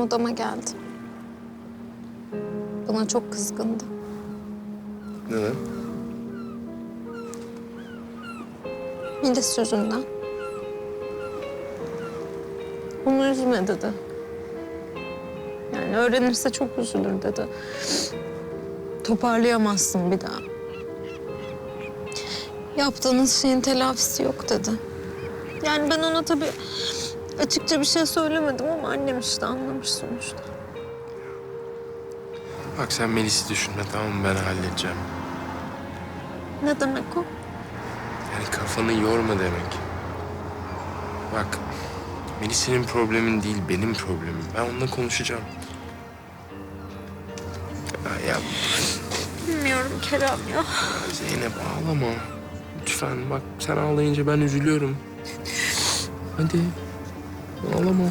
odama geldi. Bana çok kızgındı. Neden? Melis yüzünden. Onu üzme dedi. Yani öğrenirse çok üzülür dedi. Toparlayamazsın bir daha. Yaptığınız şeyin telafisi yok dedi. Yani ben ona tabii açıkça bir şey söylemedim ama annem işte anlamış sonuçta. Bak sen Melis'i düşünme tamam mı? Ben halledeceğim. Ne demek o? Yani kafanı yorma demek. Bak Melis senin problemin değil benim problemim. Ben onunla konuşacağım. Ya, ya Bilmiyorum Kerem ya. Zeynep ağlama. Lütfen bak sen ağlayınca ben üzülüyorum. Hadi ağlama.